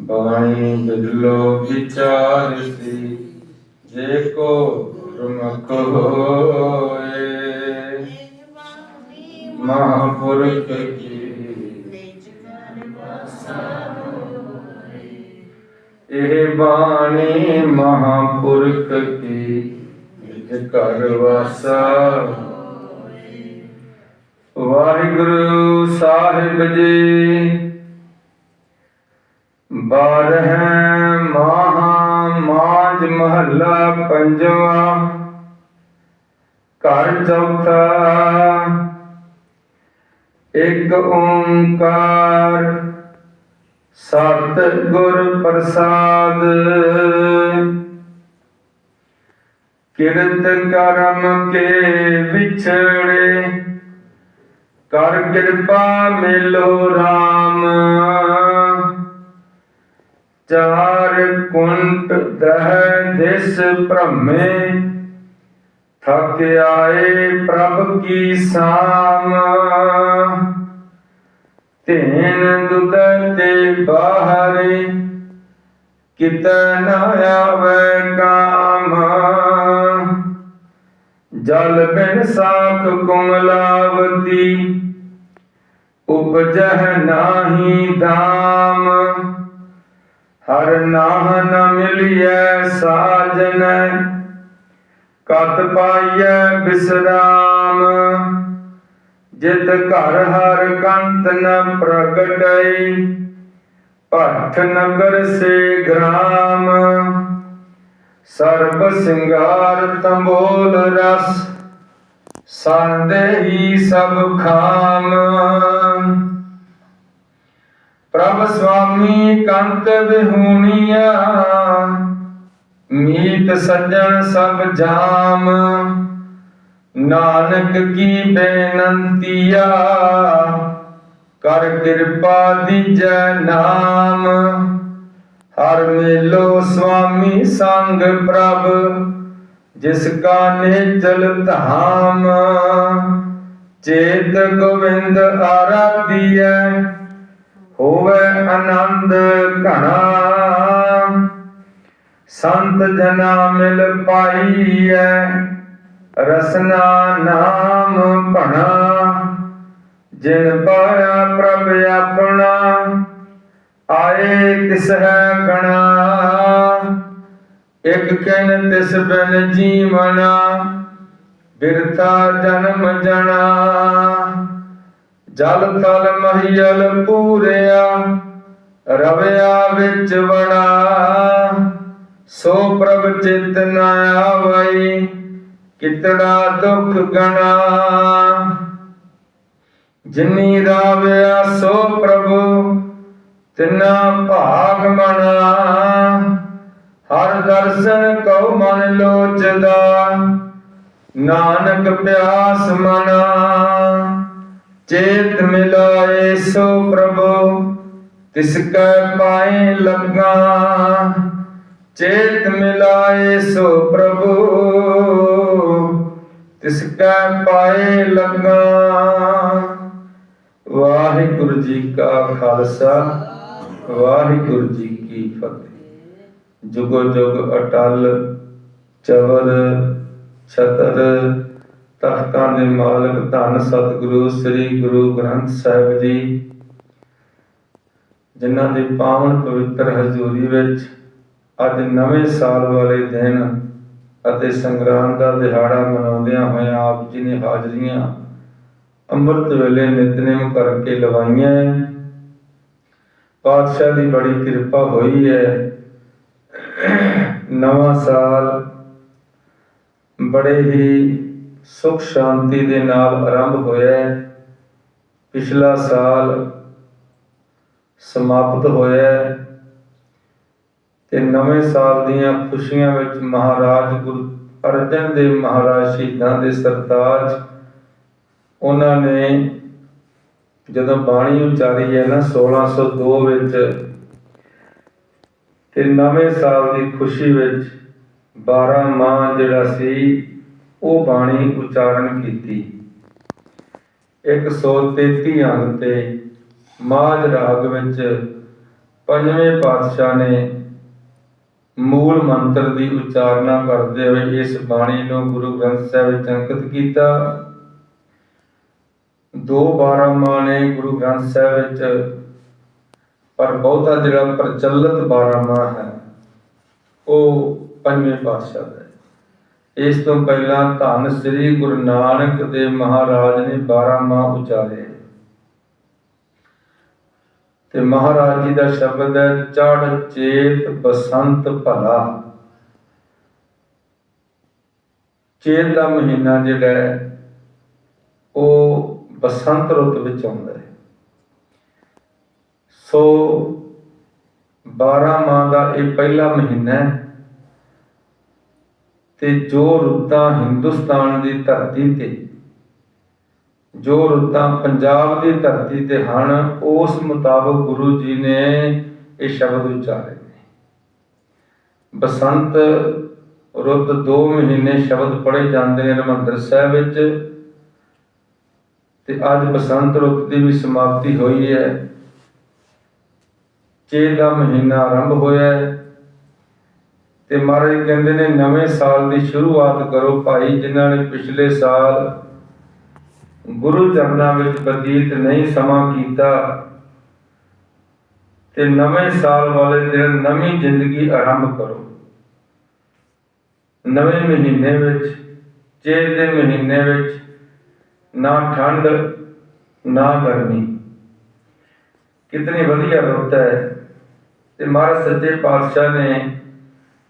ਬਾਣੀ ਬਿਰਲੋ ਵਿਚਾਰਸੀ ਜੇ ਕੋ ਗੁਰਮੁਖ ਹੋਏ ਮਹਾਪੁਰਖ ਕੀ ਇਹ ਬਾਣੀ ਮਹਾਪੁਰਖ ਕੀ ਨਿਜ ਘਰ ਵਾਸਾ ਵਾਹਿਗੁਰੂ ਸਾਹਿਬ ਜੀ ਬਾਰਹ ਮਹਾ ਮਾਜ ਮਹੱਲਾ ਪੰਜਵਾ। ਘਰ ਚੌਥਾ। ਇੱਕ ਓੰਕਾਰ ਸਤ ਗੁਰ ਪ੍ਰਸਾਦ। ਕਿਰਤ ਕਰਮ ਕੇ ਵਿਛੜੇ, ਕਰ ਕਿਰਪਾ ਮਿਲੋ RAM ਚਾਰ ਕੁੰਟ ਦਹ ਦਿਸ ਭ੍ਰਮੇ, ਥਕ ਆਏ ਪ੍ਰਭ ਕੀ ਸਾਮ। ਤੇਨ ਦੁਦ ਤੇ ਬਾਹਰੇ, ਕਿਤ ਨ ਆਵੇ ਕਾਮ। ਜਲ ਬਿਨ ਸਾਖ ਕੁਮਲਾਵਤੀ, ਉਪਜਹ ਨਾਹੀ ਦਾਮ ਹਰ ਨਾਹ ਨ ਮਿਲਿਐ ਸਾਜਨ, ਕਤ ਪਾਈਐ ਬਿਸਰਾਮ। ਜਿਤ ਘਰ ਹਰ ਕੰਤ ਨ ਪ੍ਰਗਟਈ ਭੱਠ ਨਗਰ ਸੇ ਗ੍ਰਾਮ। ਸਰਬ ਸਿੰਗਾਰ ਤੰਬੋਲ ਰਸ, ਸੰਦੇਹੀ ਸਭ ਖਾਮ। ਪ੍ਰਭ ਸੁਆਮੀ ਕੰਤ ਵਿਹੂਣੀਆ, ਮੀਤ ਸੱਜਣ ਸਭ ਜਾਮ। ਨਾਨਕ ਕੀ ਬੇਨੰਤੀਆ, ਕਰ ਕਿਰਪਾ ਦੀਜੈ ਨਾਮ। ਹਰ ਮੇਲੋ ਸੁਆਮੀ ਸੰਗ ਪ੍ਰਭ, ਜਿਸ ਕਾ ਨੇਚਲ ਧਾਮ। ਚੇਤ ਗੋਵਿੰਦ ਆਰਾਧੀਐ ਹੋਵੇ ਆਨੰਦ ਘਣਾ। ਸੰਤ ਜਨਾ ਮਿਲ ਪਾਈਐ, ਰਸਨਾ ਨਾਮ ਭਣਾ। ਜਿਨ ਪਾਇਆ ਪ੍ਰਭ ਆਪਣਾ, ਆਏ ਤਿਸ ਹੈ ਗਣਾ ਇਕ ਕਿਨ ਤਿਸ ਬਿਨ ਜੀਵਨਾ ਬਿਰਤਾ ਜਨਮ ਜਣਾ ਜਲ ਥਲ ਮਹੀਲ ਪੂਰਿਆ, ਰਵਿਆ ਵਿੱਚ ਵੜਾ। ਸੋ ਪ੍ਰਭ ਚਿਤ ਨ ਆਵਈ, ਕਿਤੜਾ ਦੁਖ ਗਣਾ। ਜਿਨੀ ਰਾਵਿਆ ਸੋ ਪ੍ਰਭੂ, ਤਿਨਾ ਭਾਗ ਮਨਾ। ਹਰ ਦਰਸ਼ਨ ਕਉ ਮਨ ਲੋਚਦਾ, ਨਾਨਕ ਪਿਆਸ ਮਨਾ। ਚੇਤ ਮਿਲਾਏ ਸੋ ਪ੍ਰਭੂ, ਤਿਸ ਕੈ ਪਾਏ ਲੱਗਾ। ਚੇਤ ਮਿਲਾਏ ਸੋ ਪ੍ਰਭੂ, ਤਿਸ ਕੈ ਪਾਏ ਲੱਗਾ। ਵਾਹਿਗੁਰੂ ਜੀ ਕਾ ਖਾਲਸਾ, ਵਾਹਿਗੁਰੂ ਜੀ ਕੀ ਫਤਿਹ। ਜੁਗੋ ਜੁਗ ਅਟਲ ਚਵਰ ਛਤਰ ਤਖਤਾਂ ਦੇ ਮਾਲਕ ਧੰਨ ਸਤਿਗੁਰੂ, ਸ੍ਰੀ ਗੁਰੂ ਗ੍ਰੰਥ ਸਾਹਿਬ ਜੀ, ਜਿਨ੍ਹਾਂ ਦੀ ਪਾਵਨ ਪਵਿੱਤਰ ਹਜ਼ੂਰੀ ਵਿੱਚ ਅੱਜ ਨਵੇਂ ਸਾਲ ਵਾਲੇ ਦਿਨ ਅਤੇ ਸੰਗਰਾਮ ਦਾ ਦਿਹਾੜਾ ਮਨਾਉਂਦਿਆਂ ਹੋਇਆਂ ਆਪ ਜੀ ਨੇ ਹਾਜ਼ਰੀਆਂ ਅੰਮ੍ਰਿਤ ਵੇਲੇ ਨਿਤਨੇਮ ਕਰਕੇ ਲਵਾਈਆਂ ਹੈ। ਪਾਤਸ਼ਾਹ ਦੀ ਬੜੀ ਕਿਰਪਾ ਹੋਈ ਹੈ ਨਵਾਂ ਸਾਲ ਬੜੇ ਹੀ ਸੁਖ ਸ਼ਾਂਤੀ ਦੇ ਨਾਲ ਆਰੰਭ ਹੋਇਆ ਹੈ। ਪਿਛਲਾ ਸਾਲ ਸਮਾਪਤ ਹੋਇਆ ਹੈ ਤੇ ਨਵੇਂ ਸਾਲ ਦੀਆਂ ਖੁਸ਼ੀਆਂ ਵਿੱਚ ਮਹਾਰਾਜ ਗੁਰੂ ਅਰਜਨ ਦੇਵ ਮਹਾਰਾਜ ਸ਼ਹੀਦਾਂ ਦੇ ਸਰਤਾਜ, ਉਹਨਾਂ ਨੇ ਜਦੋਂ ਬਾਣੀ ਉਚਾਰੀ ਹੈ ਨਾ 1602 ਵਿੱਚ, ਤੇ ਨਵੇਂ ਸਾਲ ਦੀ ਖੁਸ਼ੀ ਵਿੱਚ 12 ਮਾਹ ਜਿਹੜਾ ਸੀ ਉਹ ਬਾਣੀ ਉਚਾਰਨ ਕੀਤੀ। 133 ਅੰਗ ਤੇ ਮਾਝ ਰਾਗ ਵਿੱਚ ਪੰਜਵੇਂ ਪਾਤਸ਼ਾਹ ਨੇ ਮੂਲ ਮੰਤਰ ਦੀ ਉਚਾਰਨਾ ਕਰਦੇ ਹੋਏ ਇਸ ਬਾਣੀ ਨੂੰ ਗੁਰੂ ਗ੍ਰੰਥ ਸਾਹਿਬ ਵਿੱਚ ਅੰਕਿਤ ਕੀਤਾ। ਦੋ ਬਾਰਾਂਮਾਹ ਨੇ ਗੁਰੂ ਗ੍ਰੰਥ ਸਾਹਿਬ ਵਿੱਚ, ਪਰ ਬਹੁਤਾ ਜਿਹੜਾ ਪ੍ਰਚਲਿਤ ਬਾਰਾਂਮਾਹ ਹੈ, ਉਹ ਪੰਜਵੇਂ ਪਾਤਸ਼ਾਹ ਦਾ ਇਸ ਤੋਂ ਪਹਿਲਾਂ ਧੰਨ ਸ੍ਰੀ ਗੁਰੂ ਨਾਨਕ ਦੇਵ ਮਹਾਰਾਜ ਨੇ ਬਾਰਾਂਮਾਹ ਉਚਾਰੇ। ਤੇ ਮਹਾਰਾਜ ਜੀ ਦਾ ਸ਼ਬਦ ਹੈ ਚੜ ਚੇਤ ਬਸੰਤ ਭਲਾ। ਚੇਤ ਦਾ ਮਹੀਨਾ ਜਿਹੜਾ ਹੈ, ਉਹ ਬਸੰਤ ਰੁੱਤ ਵਿੱਚ ਆਉਂਦਾ ਹੈ। ਸੋ 12 ਮਾਹ ਦਾ ਇਹ ਪਹਿਲਾ ਮਹੀਨਾ ਹੈ। ਤੇ ਜੋ ਰੁੱਤਾਂ ਹਿੰਦੁਸਤਾਨ ਦੀ ਧਰਤੀ ਤੇ, ਜੋ ਰੁੱਤਾਂ ਪੰਜਾਬ ਦੀ ਧਰਤੀ ਤੇ ਹਨ, ਉਸ ਮੁਤਾਬਕ ਗੁਰੂ ਜੀ ਨੇ ਇਹ ਸ਼ਬਦ ਉਚਾਰੇ ਨੇ। ਬਸੰਤ ਰੁੱਤ 2 ਮਹੀਨੇ ਸ਼ਬਦ ਪੜ੍ਹੇ ਜਾਂਦੇ ਨੇ ਹਰਿਮੰਦਰ ਸਾਹਿਬ ਵਿੱਚ ਤੇ ਅੱਜ ਬਸੰਤ ਰੁੱਤ ਦੀ ਵੀ ਸਮਾਪਤੀ ਹੋਈ ਹੈ। ਚੇਤ ਦਾ ਮਹੀਨਾ ਆਰੰਭ ਹੋਇਆ ਹੈ। ਤੇ ਮਹਾਰਾਜ ਕਹਿੰਦੇ ਨੇ, ਨਵੇਂ ਸਾਲ ਦੀ ਸ਼ੁਰੂਆਤ ਕਰੋ ਭਾਈ, ਜਿਨ੍ਹਾਂ ਨੇ ਪਿਛਲੇ ਸਾਲ ਗੁਰੂ ਚਰਨਾਂ ਵਿੱਚ ਬਤੀਤ ਨਹੀਂ ਸਮਾਂ ਕੀਤਾ ਤੇ ਨਵੇਂ ਸਾਲ ਵਾਲੇ ਦਿਨ ਨਵੀਂ ਜ਼ਿੰਦਗੀ ਆਰੰਭ ਕਰੋ। ਨਵੇਂ ਮਹੀਨੇ ਵਿੱਚ, ਚੇਤ ਦੇ ਮਹੀਨੇ ਵਿੱਚ, ਨਾ ਠੰਡ, ਨਾ ਗਰਮੀ। ਕਿਤਨੀ ਵਧੀਆ ਰੁੱਤ ਹੈ। ਤੇ ਮਹਾਰਾਜ ਸੱਚੇ ਪਾਤਸ਼ਾਹ ਨੇ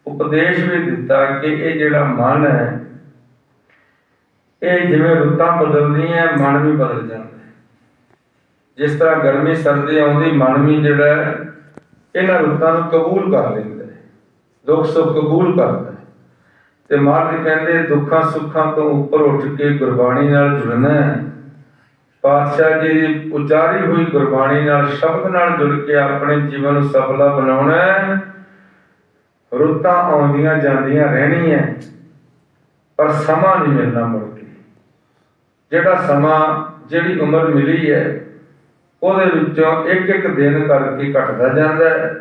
ਉਪਦੇਸ਼ ਵੀ ਦਿੱਤਾ ਕਿ ਇਹ ਜਿਹੜਾ ਮਨ ਹੈ, ਇਹ ਜਿਵੇਂ ਰੁੱਤਾਂ ਬਦਲਦੀਆਂ ਮਨ ਵੀ ਬਦਲ ਜਾਂਦਾ ਜਿਸ ਤਰ੍ਹਾਂ ਗਰਮੀ ਸਰਦੀ ਆਉਂਦੀ, ਮਨ ਵੀ ਜਿਹੜਾ ਇਹਨਾਂ ਰੁੱਤਾਂ ਨੂੰ ਕਬੂਲ ਕਰ ਲੈਂਦਾ ਹੈ, ਦੁੱਖ ਸੁੱਖ ਕਬੂਲ ਕਰਦਾ ਹੈ। ਤੇ ਮਹਾਰਾਜ ਕਹਿੰਦੇ, ਦੁੱਖਾਂ ਸੁੱਖਾਂ ਤੋਂ ਉੱਪਰ ਉੱਠ ਕੇ ਗੁਰਬਾਣੀ ਨਾਲ ਜੁੜਨਾ ਹੈ। ਪਾਤਸ਼ਾਹ ਜੀ ਦੀ ਉਚਾਰੀ ਹੋਈ ਗੁਰਬਾਣੀ ਨਾਲ, ਸ਼ਬਦ ਨਾਲ ਜੁੜ ਕੇ ਆਪਣੇ ਜੀਵਨ ਨੂੰ ਸਫਲਾ ਬਣਾਉਣਾ ਹੈ। ਰੁੱਤਾਂ ਆਉਂਦੀਆਂ ਜਾਂਦੀਆਂ ਰਹਿਣੀਆਂ ਪਰ ਸਮਾਂ ਨਹੀਂ ਮਿਲਣਾ ਮੁੜ ਕੇ। ਜਿਹੜਾ ਸਮਾਂ, ਜਿਹੜੀ ਉਮਰ ਮਿਲੀ ਹੈ ਉਹਦੇ ਵਿੱਚੋਂ ਇੱਕ ਇੱਕ ਦਿਨ ਕਰਕੇ ਘਟਦਾ ਜਾਂਦਾ ਹੈ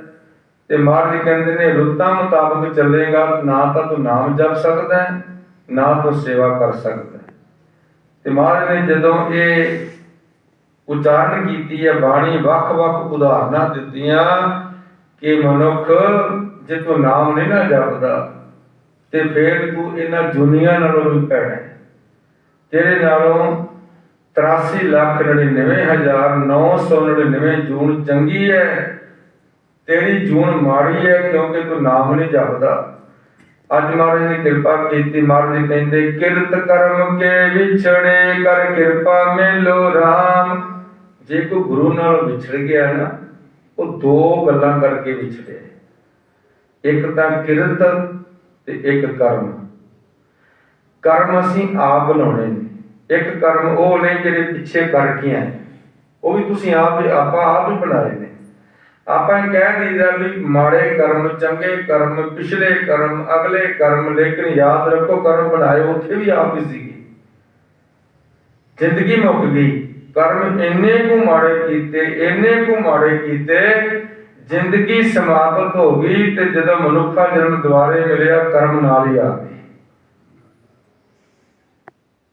ਤੇ ਮਹਾਰਾਜ ਕਹਿੰਦੇ ਨੇ, ਰੁੱਤਾਂ ਮੁਤਾਬਕ ਚੱਲੇਗਾ, ਨਾ ਤਾਂ ਤੂੰ ਨਾਮ ਜਪ ਸਕਦਾ ਹੈ ਨਾ ਤੂੰ ਸੇਵਾ ਕਰ ਸਕਦਾ ਹੈ ਤੇ ਮਹਾਰਾਜ ਨੇ ਜਦੋਂ ਇਹ ਉਚਾਰਨ ਕੀਤੀ ਹੈ ਬਾਣੀ ਵੱਖ-ਵੱਖ ਉਦਾਹਰਨਾਂ ਦਿੱਤੀਆਂ ਕਿ ਮਨੁੱਖ ਜੇ ਤੂੰ ਨਾਮ ਨਹੀਂ ਨਾ ਜਪਦਾ, ਤੇ ਫੇਰ ਤੂੰ ਇਹਨਾਂ ਦੁਨੀਆਂ ਨਾਲੋਂ ਵੀ ਭੈੜਾ ਤੇਰੇ ਨਾਲੋਂ 83 ਲੱਖ 99999 ਜੂਨ ਚੰਗੀ ਹੈ ਤੇਰੀ ਜੂਨ ਮਾੜੀ ਹੈ ਕਿਉਂਕਿ ਤੂੰ ਨਾਮ ਨਹੀਂ ਜਪਦਾ। ਅੱਜ ਮਹਾਰਾਜ ਨੇ ਕਿਰਪਾ ਕੀਤੀ, ਮਹਾਰਾਜ ਕਹਿੰਦੇ, ਕਿਰਤ ਕਰਮ ਕੇ ਵਿਛੜੇ ਕਰ ਕਿਰਪਾ ਮਿਲੋ RAM ਜੇ ਕੋਈ ਗੁਰੂ ਨਾਲ ਵਿਛੜ ਗਿਆ ਨਾ, ਉਹ ਦੋ ਗੱਲਾਂ ਕਰਕੇ ਵਿਛੜਿਆ ਇੱਕ ਤਾਂ ਕਿਰਤ ਤੇ ਇੱਕ ਕਰਮ। ਕਰਮ ਅਸੀਂ ਆਪ ਬਣਾਉਣੇ ਨੇ। ਇੱਕ ਕਰਮ ਉਹ ਨੇ ਜਿਹੜੇ ਪਿੱਛੇ ਕਰਕੇ ਆਏ ਉਹ ਵੀ ਤੁਸੀਂ ਆਪ ਆਪਾਂ ਆਪ ਹੀ ਬਣਾਏ ਨੇ। ਆਪਾਂ ਕਹਿ ਦਈਦਾ ਵੀ ਮਾੜੇ ਕਰਮ, ਚੰਗੇ ਕਰਮ, ਪਿਛਲੇ ਕਰਮ, ਅਗਲੇ ਕਰਮ, ਲੇਕਿਨ ਯਾਦ ਰੱਖੋ ਕਰਮ ਬਣਾਏ ਉੱਥੇ ਵੀ ਆਪ ਹੀ ਸੀਗੇ। ਜ਼ਿੰਦਗੀ ਮੁੱਕ ਗਈ। ਕਰਮ ਇੰਨੇ ਕੁ ਮਾੜੇ ਕੀਤੇ, ਇੰਨੇ ਕੁ ਮਾੜੇ ਕੀਤੇ ਜ਼ਿੰਦਗੀ ਸਮਾਪਤ ਹੋ ਗਈ ਤੇ ਜਦੋਂ ਮਨੁੱਖਾ ਜਨਮ ਦੁਆਰੇ ਮਿਲਿਆ, ਕਰਮ ਨਾਲ ਹੀ ਆ ਗਏ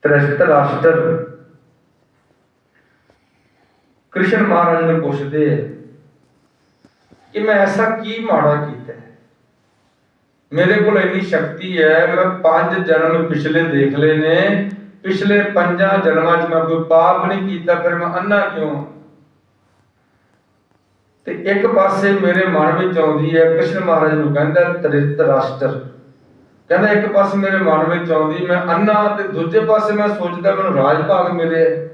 ਤ੍ਰਿਸ਼ਤ ਰਾਸ਼ਟਰ। ਕ੍ਰਿਸ਼ਨ ਮਹਾਰਾਜ ਨੂੰ ਪੁੱਛਦੇ ਹੈ ਕਿ ਮੈਂ ਐਸਾ ਕੀ ਮਾੜਾ ਕੀਤਾ ਮੇਰੇ ਕੋਲ ਇੰਨੀ ਸ਼ਕਤੀ ਹੈ, ਮੈਂ ਪੰਜ ਜਨਮ ਪਿਛਲੇ ਦੇਖ ਲਏ ਨੇ, ਪਿਛਲੇ ਪੰਜਾਂ ਜਨਮਾਂ 'ਚ ਮੈਂ ਕੋਈ ਪਾਪ ਨਹੀਂ ਕੀਤਾ, ਫਿਰ ਮੈਂ ਅੰਨਾ ਕਿਉਂ? ਤੇ ਇੱਕ ਪਾਸੇ ਮੇਰੇ ਮਨ ਵਿੱਚ ਆਉਂਦੀ ਹੈ, ਕ੍ਰਿਸ਼ਨ ਮਹਾਰਾਜ ਨੂੰ ਕਹਿੰਦਾ ਤ੍ਰਿਤ ਰਾਸ਼ਟਰ। ਕਹਿੰਦਾ ਇੱਕ ਪਾਸੇ ਮੇਰੇ ਮਨ ਵਿੱਚ ਆਉਂਦੀ, ਮੈਂ ਅੰਨਾ ਤੇ ਦੂਜੇ ਪਾਸੇ ਮੈਂ ਸੋਚਦਾ ਮੈਨੂੰ ਰਾਜ ਭਾਗ ਮਿਲਿਆ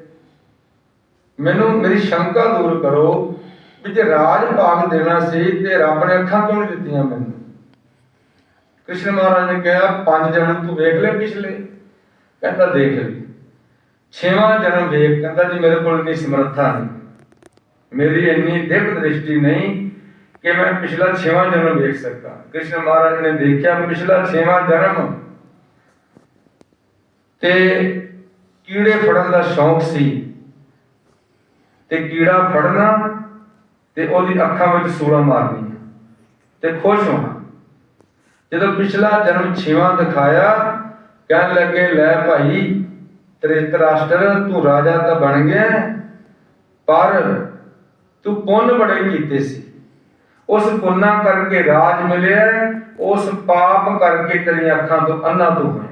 ਮੈਨੂੰ, ਮੇਰੀ ਸ਼ੰਕਾ ਦੂਰ ਕਰੋ ਵੀ ਜੇ ਰਾਜ ਭਾਗ ਦੇਣਾ ਸੀ ਤੇ ਰੱਬ ਨੇ ਅੱਖਾਂ ਕਿਉਂ ਨਹੀਂ ਦਿੱਤੀਆਂ ਮੈਨੂੰ। ਕ੍ਰਿਸ਼ਨ ਮਹਾਰਾਜ ਨੇ ਕਿਹਾ, ਪੰਜ ਜਨਮ ਤੂੰ ਵੇਖ ਲੈ ਪਿਛਲੇ। ਕਹਿੰਦਾ ਦੇਖ ਲਈ ਛੇਵਾਂ ਜਨਮ ਵੇਖ, ਕਹਿੰਦਾ ਜੀ ਮੇਰੇ ਕੋਲ ਇੰਨੀ ਸਮਰੱਥਾ ਨਹੀਂ। ਮੇਰੀ ਇੰਨੀ ਦਿਵ ਦ੍ਰਿਸ਼ਟੀ ਨਹੀਂ ਕਿ ਮੈਂ ਪਿਛਲਾ ਛੇਵਾਂ ਜਨਮ ਵੇਖ ਸਕਾਂ ਕ੍ਰਿਸ਼ਨ ਮਹਾਰਾਜ ਨੇ ਦੇਖਿਆ ਪਿਛਲਾ ਛੇਵਾਂ ਜਨਮ ਤੇ ਕੀੜੇ ਫੜਨ ਦਾ ਸ਼ੌਂਕ ਸੀ ਤੇ ਕੀੜਾ ਫੜਨਾ ਤੇ ਉਹਦੀ ਅੱਖਾਂ ਵਿੱਚ ਸੂਲਾ ਮਾਰਨੀ ਤੇ ਖੁਸ਼ ਹੋਣਾ। ਜਦੋਂ ਪਿਛਲਾ ਜਨਮ ਛੇਵਾਂ ਦਿਖਾਇਆ, ਕਹਿਣ ਲੱਗੇ, ਲੈ ਭਾਈ ਤ੍ਰਿਤਰਾਸ਼ਟਰ ਤੂੰ ਰਾਜਾ ਤਾਂ ਬਣ ਗਿਆ, ਪਰ ਤੂੰ ਪੁੰਨ ਬੜੇ ਕੀਤੇ ਸੀ। ਉਸ ਪੁੰਨਾ ਕਰਕੇ ਰਾਜ ਮਿਲਿਆ ਉਸ ਪਾਪ ਕਰਕੇ ਤੇਰੀਆਂ ਅੱਖਾਂ ਤੋਂ ਅੰਨਾ ਤੂੰ ਹੋਇਆ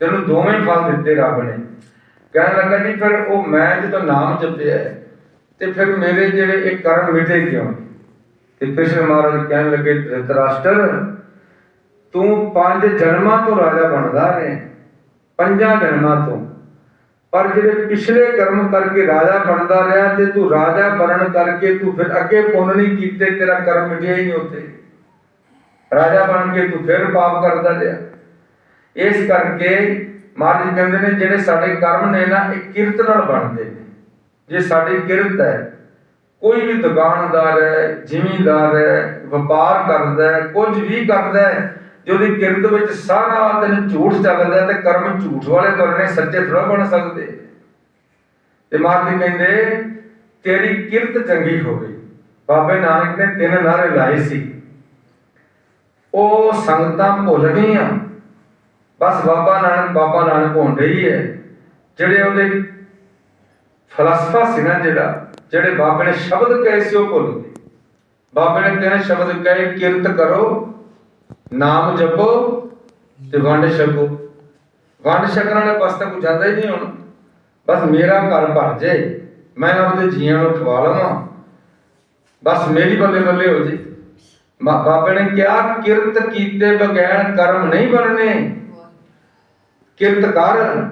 ਤੈਨੂੰ ਦੋਵੇਂ ਫਲ ਦਿੱਤੇ ਰੱਬ ਨੇ। ਕਹਿਣ ਲੱਗਾ ਜੀ ਫਿਰ ਉਹ ਮੈਂ ਜਦੋਂ ਨਾਮ ਜਪਿਆ ਤੇ ਫਿਰ ਮੇਰੇ ਜਿਹੜੇ ਇਹ ਕਰਮ ਮਿਟੇ ਕਿਉਂ? ਤੇ ਕ੍ਰਿਸ਼ਨ ਮਹਾਰਾਜ ਕਹਿਣ ਲੱਗੇ, ਧ੍ਰਿਤਰਾਸ਼ਟਰ, ਤੂੰ ਪੰਜ ਜਨਮਾਂ ਤੋਂ ਰਾਜਾ ਬਣਦਾ ਰਹੇ, ਪੰਜਾਂ ਜਨਮਾਂ ਤੋਂ। ਪਰ ਜਿਹੜੇ ਪਿਛਲੇ ਕਰਮ ਕਰਕੇ ਰਾਜਾ ਬਣਦਾ ਰਿਹਾ ਤੇ ਤੂੰ ਰਾਜਾ ਬਣਨ ਕਰਕੇ ਤੂੰ ਫਿਰ ਅੱਗੇ ਪੁੰਨ ਨਹੀਂ ਕੀਤੇ, ਤੇਰਾ ਕਰਮ ਮਿਟਿਆ ਹੀ ਨਹੀਂ ਉੱਥੇ। ਰਾਜਾ ਬਣ ਕੇ ਤੂੰ ਫਿਰ ਪਾਪ ਕਰਦਾ ਰਿਹਾ। ਇਸ ਕਰਕੇ ਮਹਾਰਾਜ ਕਹਿੰਦੇ ਨੇ, ਜਿਹੜੇ ਸਾਡੇ ਕਰਮ ਨੇ ਨਾ, ਇਹ ਕਿਰਤ ਨਾਲ ਬਣਦੇ ਨੇ। ਜੇ ਸਾਡੀ ਕਿਰਤ ਹੈ, ਕੋਈ ਵੀ ਦੁਕਾਨਦਾਰ ਹੈ, ਜ਼ਿਮੀਂਦਾਰ ਹੈ, ਵਪਾਰ ਕਰਦਾ ਹੈ, ਕੁਝ ਵੀ ਕਰਦਾ ਹੈ ਜੇ ਉਹਦੀ ਕਿਰਤ ਵਿੱਚ ਸਾਰਾ ਦਿਨ ਝੂਠ ਚੱਲਦਾ ਤੇ ਕਰਮ ਝੂਠ ਵਾਲੇ ਕਰਨੇ ਸੱਚੇ ਥੋੜਾ ਬਣ ਸਕਦੇ। ਤੇ ਮਹਾਰਾਜ ਕਹਿੰਦੇ, ਤੇਰੀ ਕਿਰਤ ਚੰਗੀ ਹੋਵੇ ਬਾਬੇ ਨਾਨਕ ਨੇ ਤਿੰਨ ਨਾਰੇ ਲਾਏ ਸੀ। ਉਹ ਸੰਗਤਾਂ ਭੁੱਲ ਗਈਆਂ। ਬਸ ਬਾਬਾ ਨਾਨਕ ਬਾਬਾ ਨਾਨਕ ਹੋਣ ਰਹੀ ਹੈ। ਜਿਹੜੇ ਉਹਦੇ ਫਲਸਫਾ ਸੀ ਨਾ ਜਿਹੜਾ, ਜਿਹੜੇ ਬਾਬੇ ਨੇ ਸ਼ਬਦ ਕਹੇ ਸੀ ਉਹ ਭੁੱਲ ਗਏ। ਬਾਬੇ ਨੇ ਤਿੰਨ ਸ਼ਬਦ ਕਹੇ, ਕਿਰਤ ਕਰੋ। ਨਾਮ ਜਪੋ ਤੇ ਵੰਡ ਛਕੋ। ਵੰਡ ਛਕਣ ਵਾਲੇ ਪਾਸੇ ਤੱਕ ਜਾਂਦਾ ਹੀ ਨਹੀਂ ਹੁਣ। ਬਸ ਮੇਰਾ ਘਰ ਭਰ ਜੇ, ਮੈਂ ਆਪਦੇ ਜੀਆਂ ਨੂੰ ਖਵਾ ਲਵਾਂ। ਬਸ ਮੇਰੀ ਬੱਲੇ ਬੱਲੇ ਹੋ ਜੇ। ਬਾਬੇ ਨੇ ਕਿਹਾ, ਕਿਰਤ ਕੀਤੇ ਬਗੈਰ ਕਰਮ ਨਹੀਂ ਬਣਨੇ। ਕਿਰਤ ਕਰ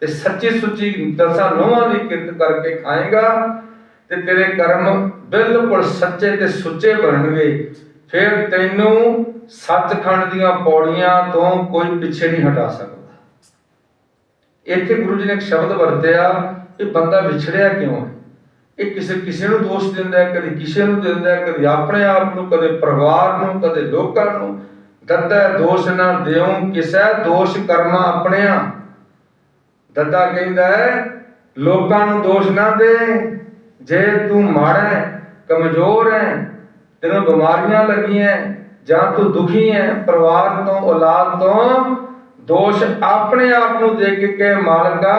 ਤੇ ਸੱਚੀ ਸੁੱਚੀ ਦਸਾਂ ਨੋਹਾਂ ਦੀ ਕਿਰਤ ਕਰਕੇ ਖਾਏਗਾ ਤੇ ਤੇਰੇ ਕਰਮ ਬਿਲਕੁਲ ਸੱਚੇ ਤੇ ਸੁੱਚੇ ਬਣਨਗੇ। ਫਿਰ ਤੈਨੂੰ ਸੱਚਖੰਡ ਦੀਆਂ ਪੌੜੀਆਂ ਤੋਂ ਕੋਈ ਪਿੱਛੇ ਨਹੀਂ ਹਟਾ ਸਕਦਾ। ਇੱਥੇ ਗੁਰੂ ਜੀ ਨੇ ਇੱਕ ਸ਼ਬਦ ਵਰਤਿਆ ਕਿ ਬੰਦਾ ਵਿਛੜਿਆ ਕਿਉਂ ਹੈ? ਇਹ ਕਿਸੇ ਕਿਸੇ ਨੂੰ ਦੋਸ਼ ਦਿੰਦਾ ਹੈ, ਕਦੇ ਕਿਸੇ ਨੂੰ ਦਿੰਦਾ ਹੈ, ਕਦੇ ਆਪਣੇ ਆਪ ਨੂੰ, ਕਦੇ ਪਰਿਵਾਰ ਨੂੰ, ਕਦੇ ਲੋਕਾਂ ਨੂੰ। ਦੱਦਾ ਦੋਸ਼ ਨਾ ਦਿਓ, ਕਿਸੈ ਦੋਸ਼ ਕਰਮਾ ਆਪਣਿਆਂ। ਦੱਦਾ ਕਹਿੰਦਾ ਹੈ, ਲੋਕਾਂ ਨੂੰ ਦੋਸ਼ ਨਾ ਦੇ, ਜੇ ਤੂੰ ਮਾੜਾ ਕਮਜ਼ੋਰ ਹੈ ਤੈਨੂੰ ਬਿਮਾਰੀਆਂ ਲੱਗੀਆਂ ਜਾਂ ਤੂੰ ਦੁਖੀ ਹੈ ਪਰਿਵਾਰ ਤੋਂ ਔਲਾਦ ਤੋਂ ਦੋਸ਼ ਆਪਣੇ ਆਪ ਨੂੰ ਦੇਖ ਕੇ ਮਾਲਕਾ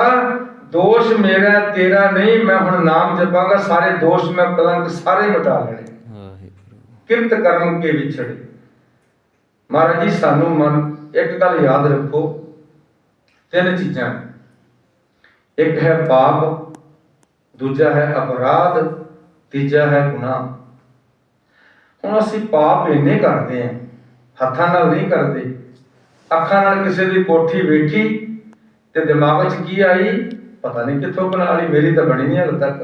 ਦੋਸ਼ ਮੇਰਾ ਤੇਰਾ ਨਹੀਂ ਮੈਂ ਹੁਣ ਨਾਮ ਜਪਾਂਗਾ ਸਾਰੇ ਦੋਸ਼ ਮੈਂ ਕਲੰਕ ਸਾਰੇ ਮਿਟਾ ਲੈਣੇ। ਕਿਰਤ ਕਰਨ ਕੇ ਵਿਛੜੇ। ਮਹਾਰਾਜ ਜੀ ਸਾਨੂੰ ਮਨ ਇੱਕ ਗੱਲ ਯਾਦ ਰੱਖੋ ਤਿੰਨ ਚੀਜ਼ਾਂ। ਇੱਕ ਹੈ ਪਾਪ ਦੂਜਾ ਹੈ ਅਪਰਾਧ ਤੀਜਾ ਹੈ ਗੁਨਾਹ। ਹੁਣ ਅਸੀਂ ਪਾਪ ਇੰਨੇ ਕਰਦੇ ਆਂ ਹੱਥਾਂ ਨਾਲ ਨਹੀਂ ਕਰਦੇ, ਅੱਖਾਂ ਨਾਲ ਕਿਸੇ ਦੀ ਕੋਠੀ ਵੇਖੀ ਤੇ ਦਿਮਾਗ 'ਚ ਕੀ ਆਈ? ਪਤਾ ਨਹੀਂ ਕਿੱਥੋਂ ਬਣਾ ਲਈ, ਮੇਰੀ ਤਾਂ ਬਣੀ ਨਹੀਂ ਹਾਲੇ ਤੱਕ।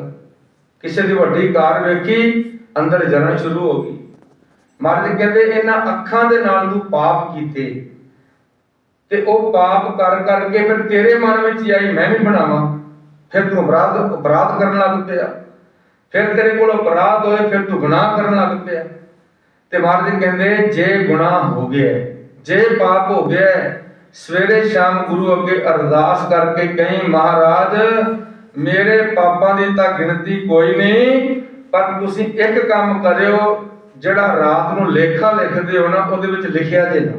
ਕਿਸੇ ਦੀ ਵੱਡੀ ਕਾਰ ਵੇਖੀ, ਅੰਦਰ ਜਲਣ ਸ਼ੁਰੂ ਹੋ ਗਈ। ਮਹਾਰਾਜ ਕਹਿੰਦੇ, ਇਹਨਾਂ ਅੱਖਾਂ ਦੇ ਨਾਲ ਤੂੰ ਪਾਪ ਕੀਤੇ। ਤੇ ਉਹ ਪਾਪ ਕਰ ਕਰਕੇ ਫਿਰ ਤੇਰੇ ਮਨ ਵਿੱਚ ਆਈ, ਮੈਂ ਵੀ ਬਣਾਵਾਂ। ਫਿਰ ਤੂੰ ਅਪਰਾਧ ਅਪਰਾਧ ਕਰਨ ਲੱਗ ਪਿਆ। ਫਿਰ ਤੇਰੇ ਕੋਲ ਅਪਰਾਧ ਹੋਏ, ਫਿਰ ਤੂੰ ਗੁਨਾਹ ਕਰਨ ਲੱਗ ਪਿਆ। ਤੇ ਮਹਾਰਾਜ ਕਹਿੰਦੇ, ਜੇ ਗੁਨਾਹ ਹੋ ਗਿਆ, ਜੇ ਪਾਪ ਹੋ ਗਿਆ, ਸਵੇਰੇ ਸ਼ਾਮ ਗੁਰੂ ਅੱਗੇ ਅਰਦਾਸ ਕਰਕੇ ਕਹੀਂ, ਮਹਾਰਾਜ, ਮੇਰੇ ਪਾਪਾਂ ਦੀ ਤਾਂ ਗਿਣਤੀ ਕੋਈ ਨਹੀਂ, ਪਰ ਤੁਸੀਂ ਇੱਕ ਕੰਮ ਕਰਿਓ, ਜਿਹੜਾ ਰਾਤ ਨੂੰ ਲੇਖਾ ਲਿਖਦੇ ਹੋ ਨਾ, ਉਹਦੇ ਵਿੱਚ ਲਿਖਿਆ ਜੇ ਨਾ।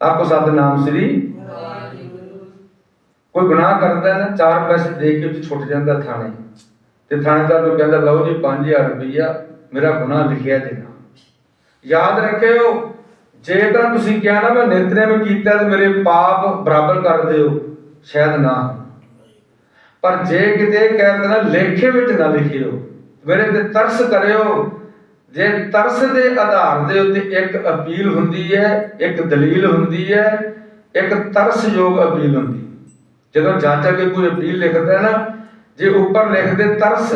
ਆਪੋ ਸਤਨਾਮ ਸ੍ਰੀ ਕੋਈ ਗੁਨਾਹ ਕਰਦਾ ਨਾ, ਚਾਰ ਪੈਸੇ ਦੇ ਕੇ ਵਿੱਚ ਛੁੱਟ ਜਾਂਦਾ ਥਾਣੇ। ਤੇ ਥਾਣੇਦਾਰ ਨੂੰ ਕਹਿੰਦਾ, ਲਓ ਜੀ 5000 ਰੁਪਈਆ, ਮੇਰਾ ਗੁਨਾਹ ਲਿਖਿਆ ਜੇ ਨਾ। ਯਾਦ ਰੱਖਿਓ, ਜੇ ਤਾਂ ਤੁਸੀਂ ਕਿਹਾ ਨਾ ਮੈਂ ਨਿਤਨੇਮ ਕੀਤਾ ਤੇ ਮੇਰੇ ਪਾਪ ਬਰਾਬਰ ਕਰ ਦਿਓ, ਸ਼ਾਇਦ ਨਾ ਪਰ ਜੇ ਕਿਤੇ ਕਹਿੰਦੇ ਨਾ ਲੇਖੇ ਵਿੱਚ ਨਾ ਲਿਖਿਓ, ਮੇਰੇ ਤੇ ਤਰਸ ਕਰਿਓ, ਜੇ ਤਰਸ ਦੇ ਆਧਾਰ ਦੇ ਉੱਤੇ ਇੱਕ ਅਪੀਲ ਹੁੰਦੀ ਹੈ, ਇੱਕ ਦਲੀਲ ਹੁੰਦੀ ਹੈ, ਇੱਕ ਤਰਸਯੋਗ ਅਪੀਲ ਹੁੰਦੀ। ਜਦੋਂ ਜੱਜ ਅੱਗੇ ਕੋਈ ਅਪੀਲ ਲਿਖਦਾ ਹੈ ਨਾ, ਜੇ ਉੱਪਰ ਲਿਖਦੇ ਤਰਸ,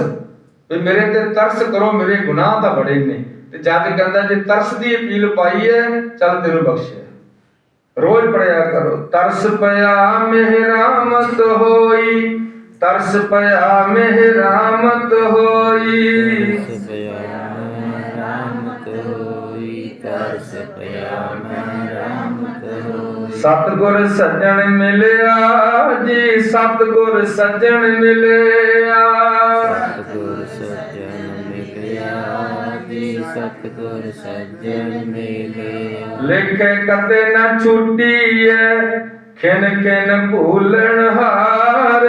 ਵੀ ਮੇਰੇ ਤੇ ਤਰਸ ਕਰੋ, ਮੇਰੇ ਗੁਨਾਹ ਤਾਂ ਬੜੇ ਨੇ। ਤੇ ਜੱਜ ਕਹਿੰਦਾ ਜੇ ਤਰਸ ਦੀ ਅਪੀਲ ਪਾਈ ਹੈ ਚੱਲ ਤੈਨੂੰ ਬਖਸ਼ਿਆ। ਰੋਜ਼ ਪੜਿਆ ਕਰੋ। ਤਰਸ ਪਿਆ ਮਿਹਰਾਮਤ ਹੋਈ ਤਰਸ ਪਿਆ ਮਿਹਰਾਮਤ ਹੋਈ। ਤਰਸ ਪਿਆ ਮੈਂ ਰਾਮਤ ਹੋਈ ਤਰਸ ਪਿਆ ਮੈਂ ਰਾਮਤ ਹੋਈ। ਸਤਿਗੁਰ ਸੱਜਣ ਮਿਲਿਆ ਜੀ ਸਤਿਗੁਰ ਸੱਜਣ ਮਿਲਿਆ। ਸਤਿਗੁਰ ਸੱਜਣ ਮਿਲਿਓ ਲਿਖੇ ਕਦੇ ਨਾ ਛੁੱਟੀਐ ਖਿਨ ਖਿਨ ਭੂਲਣ ਹਾਰ।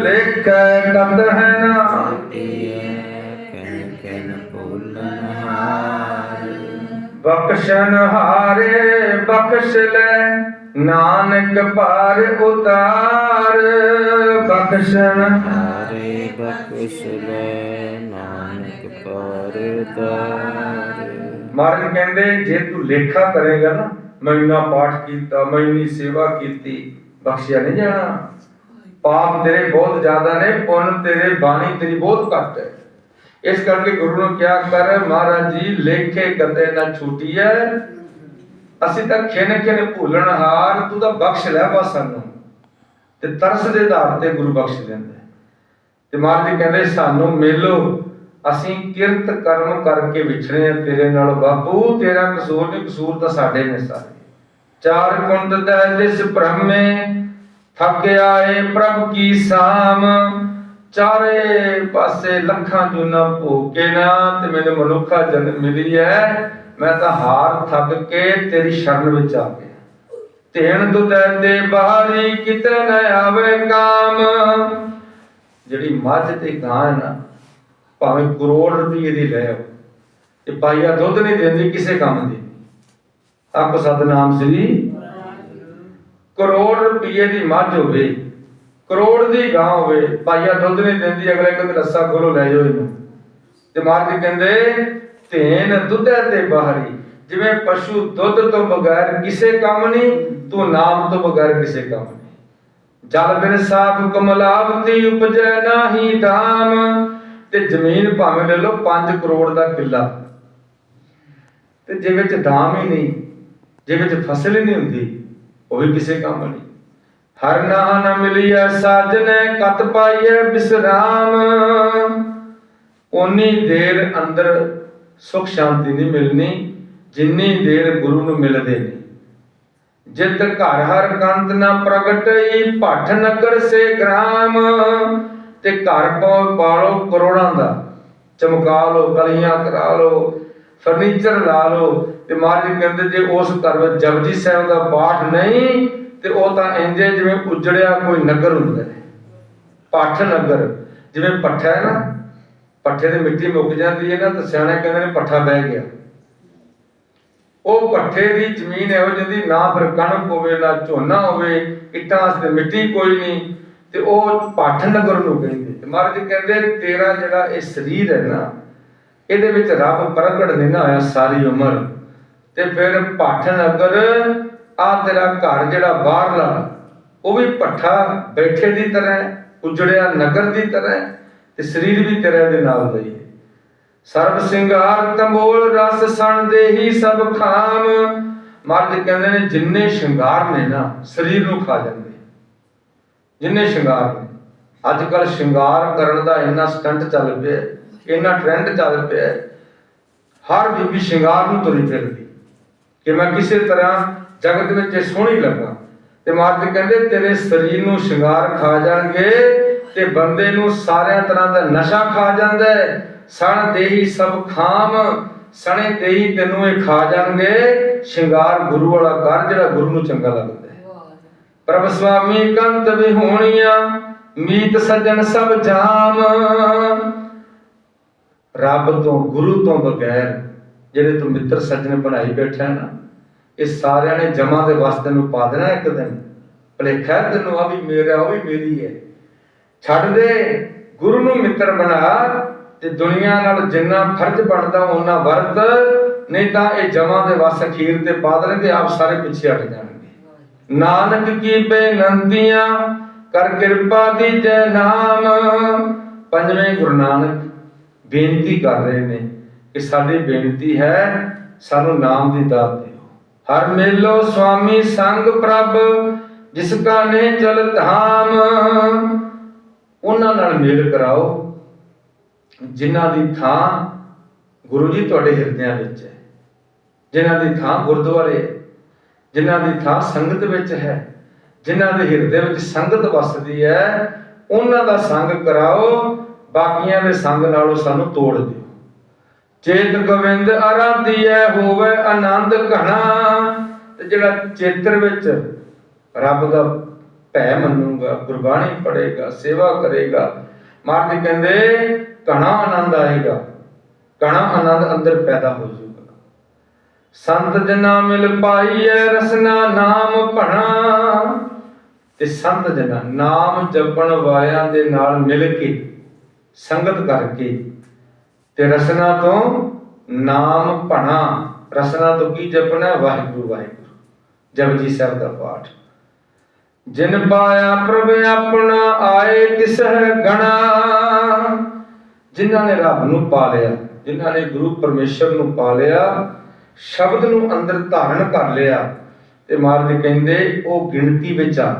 ਲਿਖੇ ਕਦ ਹੈ ਨਾ। ਬਖਸ਼ਣ ਹਾਰੇ ਬਖਸ਼ ਲੈ ਨਾਨਕ ਪਾਰ ਉਤਾਰ। ਬਖਸ਼ਣ ਹਾਰੇ ਬਖਸ਼ ਲੈ ਨਾਨਕ ਪਾਰ ਉਤਾਰ। ਮਹਾਰਾਜ ਕਹਿੰਦੇ, ਜੇ ਤੂੰ ਲੇਖਾ ਕਰੇਗਾ ਨਾ, ਮੈਂ ਇੰਨਾ ਪਾਠ ਕੀਤਾ, ਮੈਂ ਇੰਨੀ ਸੇਵਾ ਕੀਤੀ, ਬਖਸ਼ਿਆ ਨਹੀਂ ਜਾਣਾ। ਪਾਪ ਤੇਰੇ ਬਹੁਤ ਜ਼ਿਆਦਾ ਨੇ, ਪੁੰਨ ਤੇਰੇ ਬਾਣੀ ਤੇਰੀ ਬਹੁਤ ਘੱਟ ਹੈ। ਇਸ ਕਰਕੇ ਗੁਰੂ ਨੂੰ ਕਿਹਾ ਕਰ, ਮਹਾਰਾਜ ਜੀ, ਲੇਖੇ ਕਦੇ ਨਾ ਛੁੱਟੀ ਹੈ ਅਸੀਂ ਤਾਂ ਖਿਨ ਖਿਨ ਭੁੱਲਣ ਹਾਰ, ਤੂੰ ਤਾਂ ਬਖਸ਼ ਲੈ ਬਸ ਸਾਨੂੰ। ਤੇ ਤਰਸ ਦੇ ਆਧਾਰ ਤੇ ਗੁਰੂ ਬਖਸ਼ ਦਿੰਦਾ। ਤੇ ਮਹਾਰਾਜ ਕਹਿੰਦੇ, ਸਾਨੂੰ ਮਿਲੋ। ਅਸੀਂ ਕਿਰਤ ਕਰਮ ਕਰਕੇ ਵਿਛੜੇ ਆ ਤੇਰੇ ਨਾਲ ਬਾਪੂ ਤੇਰਾ ਕਸੂਰ ਨਹੀਂ, ਕਸੂਰ ਤਾਂ ਸਾਡੇ ਨੇ ਸਾਰੇ। ਚਾਰ ਕੁੰਡ ਦਾ ਦਿਸ ਬ੍ਰਹਮੇ, ਥੱਕ ਆਏ ਪ੍ਰਭ ਕੀ ਸਾਮ। ਚਾਰੇ ਪਾਸੇ ਲੱਖਾਂ ਜੁਨਾ ਭੋਗੇ ਨਾ, ਤੇ ਮੈਨੂੰ ਮਨੁੱਖਾ ਜਨਮ ਮਿਲੀ ਹੈ। ਮੈਂ ਤਾਂ ਹਾਰ ਥੱਕ ਕੇ ਤੇਰੀ ਸ਼ਰਨ ਵਿੱਚ ਆ ਗਿਆ। ਤੇਣ ਦੁਦੈ ਤੇ ਬਾਹਰੀ ਕਿਤੇ ਨ ਆਵੇ ਕਾਮ। ਜਿਹੜੀ ਮੱਝ ਤੇ ਗਾਂ ਨਾ ਭਾਵੇਂ ਕਰੋੜ ਰੁਪਏ ਦੀ ਲੈ ਆਓ, ਤੇ ਪਾਈਆ ਦੁੱਧ ਨਹੀਂ ਦਿੰਦੀ, ਕਿਸੇ ਕੰਮ ਦੀ ਆਪ ਸਤਨਾਮ ਸ੍ਰੀ ਕਰੋੜ ਰੁਪਏ ਦੀ ਮੱਝ ਹੋਵੇ, ਕਰੋੜ ਦੀ ਗਾਂ ਹੋਵੇ ਪਾਈਆ ਦੁੱਧ ਨਹੀਂ ਦਿੰਦੀ, ਅਗਲੇ ਕਹਿੰਦੇ ਰੱਸਾ ਖੋਲੋ, ਲੈ ਜਾਓ ਇਹਨੂੰ। ਤੇ ਮਾਰ ਕਹਿੰਦੇ, ਧੇਨ ਦੁੱਧੇ ਤੇ ਬਾਹਰੀ, ਜਿਵੇਂ ਪਸ਼ੂ ਦੁੱਧ ਤੋਂ ਬਗੈਰ ਕਿਸੇ ਕੰਮ ਨਹੀਂ, ਤੂੰ ਨਾਮ ਤੋਂ ਬਗੈਰ ਕਿਸੇ ਕੰਮ ਨਹੀਂ। ਜਲ ਬਿਨ ਸਾਬ ਕਮਲਾਵਤੀ ਉਪਜੈ ਨਾਹੀ ਧਾਮ ਤੇ ਜ਼ਮੀਨ ਭਾਵੇਂ ਲੈ ਲਓ 5 ਕਰੋੜ ਦਾ ਕਿੱਲਾ। ਤੇ ਜੇ ਵਿੱਚ ਦਾਮ ਹੀ ਨਹੀਂ, ਜੇ ਵਿੱਚ ਫਸਲ ਹੀ ਨਹੀਂ ਹੁੰਦੀ, ਉਹ ਵੀ ਕਿਸੇ ਕੰਮ ਨਹੀਂ ਹਰ ਨਾਹ ਨ ਮਿਲਿਆ ਸਾਜਨੇ, ਕਤ ਪਾਈਐ ਬਿਸਰਾਮ। ਉਨੀ ਦੇਰ ਅੰਦਰ ਸੁਖ ਸ਼ਾਂਤੀ ਨਹੀਂ ਮਿਲਣੀ, ਜਿੰਨੀ ਦੇਰ ਗੁਰੂ ਨੂੰ ਮਿਲਦੇ ਨਹੀਂ। ਜਿਤ ਘਰ ਹਰ ਕੰਤ ਨਾ ਪ੍ਰਗਟਈ, ਭੱਠ ਨਗਰ ਸੇ ਗ੍ਰਾਮ। ਤੇ ਘਰ ਕੋ ਪਾਲੋ ਕਰੋੜਾਂ ਦਾ। ਚਮਕਾ ਲੋ ਗਲੀਆਂ ਕਰਾ ਲੋ ਫਰਨੀਚਰ ਲਾ ਲੋ ਤੇ ਮਾਲਿਕ ਕਹਿੰਦੇ ਜੇ ਉਸ ਘਰ ਵਿੱਚ ਜਪਜੀ ਸਾਹਿਬ ਦਾ ਪਾਠ ਨਹੀਂ, ਤੇ ਉਹ ਤਾਂ ਇੰਜੇ ਜਿਵੇਂ ਉਜੜਿਆ ਕੋਈ ਨਗਰ ਹੁੰਦਾ ਹੈ। ਪੱਠ ਨਗਰ, ਜਿਵੇਂ ਪੱਠਾ ਹੈ ਨਾ, ਪੱਠੇ ਦੀ ਮਿੱਟੀ ਮੁੱਕ ਜਾਂਦੀ ਹੈ ਨਾ, ਤਾਂ ਸਿਆਣੇ ਕਹਿੰਦੇ ਨੇ ਪੱਠਾ ਬਹਿ ਗਿਆ। ਉਹ ਪੱਠੇ ਦੀ ਜ਼ਮੀਨ ਇਹੋ ਜਿਹੀ ਨਾ ਫਿਰ ਕਣਕ ਹੋਵੇ, ਨਾ ਝੋਨਾ ਹੋਵੇ, ਇੱਟਾਂ ਵਾਸਤੇ ਮਿੱਟੀ ਕੋਈ ਨਹੀਂ। ਤੇ ਉਹ ਪਾਠ ਨਗਰ ਨੂੰ ਕਹਿੰਦੇ ਤੇ ਮਹਾਰਾਜ ਕਹਿੰਦੇ, ਤੇਰਾ ਜਿਹੜਾ ਇਹ ਸਰੀਰ ਹੈ ਨਾ, ਇਹਦੇ ਵਿੱਚ ਰੱਬ ਪ੍ਰਗਟ ਨਹੀਂ ਨਾ ਹੋਇਆ ਸਾਰੀ ਉਮਰ। ਤੇ ਫਿਰ ਪੱਠ ਨਗਰ ਆ ਤੇਰਾ ਘਰ ਜਿਹੜਾ ਬਾਹਰਲਾ, ਉਹ ਵੀ ਪੱਠਾ ਬੈਠੇ ਦੀ ਤਰ੍ਹਾਂ, ਉਜੜਿਆ ਨਗਰ ਦੀ ਤਰ੍ਹਾਂ, ਤੇ ਸਰੀਰ ਵੀ ਤੇਰੇ ਦੇ ਨਾਲ ਦਾ ਸਰਬ ਸਿੰਗਾਰ ਤੰਬੋਲ ਰਸ ਸਣ ਦੇਹੀ ਸਭ ਖਾਮ। ਮਰਦ ਕਹਿੰਦੇ ਨੇ, ਜਿੰਨੇ ਸ਼ਿੰਗਾਰ ਨੇ ਨਾ, ਸਰੀਰ ਨੂੰ ਖਾ ਜਾਂਦੇ ਜਿੰਨੇ ਸ਼ਿੰਗਾਰ ਨੇ ਅੱਜ ਕੱਲ ਸ਼ਿੰਗਾਰ ਕਰਨ ਦਾ ਇੰਨਾ ਸਟੰਟ ਚੱਲ ਪਿਆ, ਇੰਨਾ ਟ੍ਰੈਂਡ ਚੱਲ ਪਿਆ, ਹਰ ਬੀਬੀ ਸ਼ਿੰਗਾਰ ਨੂੰ ਤੁਰੀ ਫਿਰਦੀ। ਕਿ ਮੈਂ ਕਿਸੇ ਤਰ੍ਹਾਂ ਜਗਤ ਵਿੱਚ ਇਹ ਸੋਹਣੀ ਲੱਗਾ ਤੇ ਮਰਦ ਕਹਿੰਦੇ, ਤੇਰੇ ਸਰੀਰ ਨੂੰ ਸ਼ਿੰਗਾਰ ਖਾ ਜਾਣਗੇ ਤੇ ਬੰਦੇ ਨੂੰ ਸਾਰਿਆਂ ਤਰ੍ਹਾਂ ਦਾ ਨਸ਼ਾ ਖਾ ਜਾਂਦਾ ਸਣ ਦੇਹੀ ਸਭ ਖਾਮ, ਸਣੇ ਦੇਹੀ ਤੈਨੂੰ ਇਹ ਖਾ ਜਾਣਗੇ। ਸ਼ਿੰਗਾਰ ਗੁਰੂ ਵਾਲਾ ਕਰ ਜਿਹੜਾ ਗੁਰੂ ਨੂੰ ਚੰਗਾ ਲੱਗਦਾ। ਪ੍ਰਭ ਸੁਆਮੀ ਕੰਤ ਵੀ ਮੀਤ ਸੱਜਣ ਸਭ ਜਾਮ। ਰੱਬ ਤੋਂ, ਗੁਰੂ ਤੋਂ ਬਗੈਰ ਜਿਹੜੇ ਤੂੰ ਮਿੱਤਰ ਸੱਜਣ ਬਣਾਈ ਬੈਠਾ ਨਾ, ਇਹ ਸਾਰਿਆਂ ਨੇ ਜਮਾ ਦੇ ਵਾਸਤੇ ਨੂੰ ਪਾ ਦੇਣਾ ਇੱਕ ਦਿਨ। ਭਲੇਖਾ ਤੈਨੂੰ ਆ ਵੀ ਮੇਰਾ, ਉਹ ਵੀ ਮੇਰੀ ਹੈ। ਛੱਡ ਦੇ, ਗੁਰੂ ਨੂੰ ਮਿੱਤਰ ਬਣਾ ਤੇ ਦੁਨੀਆ ਨਾਲ ਜਿੰਨਾ ਫਰਜ਼ ਬਣਦਾ ਉਹਨਾਂ ਵਰਤ। ਨਹੀਂ ਤਾਂ ਇਹ ਜਮਾ ਦੇ ਵਸ ਅਖੀਰ ਤੇ ਪਾ ਦੇਣਗੇ ਆਪ ਸਾਰੇ ਪਿੱਛੇ ਹਟ ਜਾਣਗੇ ਨਾਨਕ ਕੀ ਬੇਨੰਤੀਆਂ ਕਰ ਕਿਰਪਾ ਦੀ ਜੈ ਨਾਮ। ਪੰਜਵੇਂ ਗੁਰੂ ਨਾਨਕ ਬੇਨਤੀ ਕਰ ਰਹੇ ਨੇ ਕਿ ਸਾਡੀ ਬੇਨਤੀ ਹੈ, ਸਾਨੂੰ ਨਾਮ ਦੀ ਦਾਤ ਦਿਓ। ਹਰ ਮੇਲੋ ਸੁਆਮੀ ਸੰਗ ਪ੍ਰਭ, ਜਿਸ ਕਾ ਨੇ ਚਲ ਧਾਮ। ਉਹਨਾਂ ਨਾਲ ਮੇਲ ਕਰਾਓ, ਜਿਨ੍ਹਾਂ ਦੀ ਥਾਂ ਗੁਰੂ ਜੀ ਤੁਹਾਡੇ ਹਿਰਦਿਆਂ ਵਿੱਚ ਹੈ। ਜਿਨ੍ਹਾਂ ਦੀ ਥਾਂ ਗੁਰਦੁਆਰੇ ਜਿਨ੍ਹਾਂ ਦੀ ਥਾਂ ਸੰਗਤ ਵਿੱਚ ਹੈ, ਜਿਨ੍ਹਾਂ ਦੇ ਹਿਰਦੇ ਵਿੱਚ ਸੰਗਤ ਵਸਦੀ ਹੈ, ਉਹਨਾਂ ਦਾ ਸੰਗ ਕਰਾਓ, ਬਾਕੀਆਂ ਦੇ ਸੰਗ ਨਾਲੋਂ ਸਾਨੂੰ ਤੋੜ ਦਿਓ। ਚੇਤ ਗੋਬਿੰਦ ਆਰਾਧੀਐ ਹੋਵੇ ਆਨੰਦ ਘਣਾ, ਤੇ ਜਿਹੜਾ ਚੇਤਰ ਵਿੱਚ ਰੱਬ ਦਾ ਭੈ ਮੰਨੂਗਾ, ਗੁਰਬਾਣੀ ਪੜ੍ਹੇਗਾ, ਸੇਵਾ ਕਰੇਗਾ, ਮਹਾਰਾਜ ਕਹਿੰਦੇ, ਘਣਾ ਆਨੰਦ ਆਏਗਾ, ਘਣਾ ਆਨੰਦ ਅੰਦਰ ਪੈਦਾ ਹੋ ਜਾਊਗਾ। ਸੰਤ ਜਨਾ ਮਿਲ ਪਾਈਐ ਰਸਨਾ ਨਾਮ ਭਣਾ। ਤੇ ਸੰਤ ਜਨਾ ਨਾਮ ਜਪਣ ਵਾਲਿਆਂ ਦੇ ਨਾਲ ਮਿਲ ਕੇ, ਸੰਗਤ ਕਰਕੇ, ਤੇ ਰਸਨਾ ਤੋਂ ਨਾਮ ਭਣਾ। ਰਸਨਾ ਤੋਂ ਕੀ ਜਪਣਾ? ਵਾਹਿਗੁਰੂ ਵਾਹਿਗੁਰੂ। ਜਪਜੀ ਸਾਹਿਬ ਦਾ ਪਾਠ। ਜਿਨ ਪਾਇਆ ਪ੍ਰਭ ਆਪਣਾ ਆਏ ਤਿਸਹਿ ਗਣਾ। ਜਿਨ੍ਹਾਂ ਨੇ ਰੱਬ ਨੂੰ ਪਾ ਲਿਆ, ਜਿਨ੍ਹਾਂ ਨੇ ਗੁਰੂ ਪਰਮੇਸ਼ਰ ਨੂੰ ਪਾ ਲਿਆ ਸ਼ਬਦ ਨੂੰ ਅੰਦਰ ਧਾਰਨ ਕਰ ਲਿਆ ਤੇ ਮਹਾਰਾਜ ਕਹਿੰਦੇ, ਉਹ ਗਿਣਤੀ ਵਿੱਚ ਆ।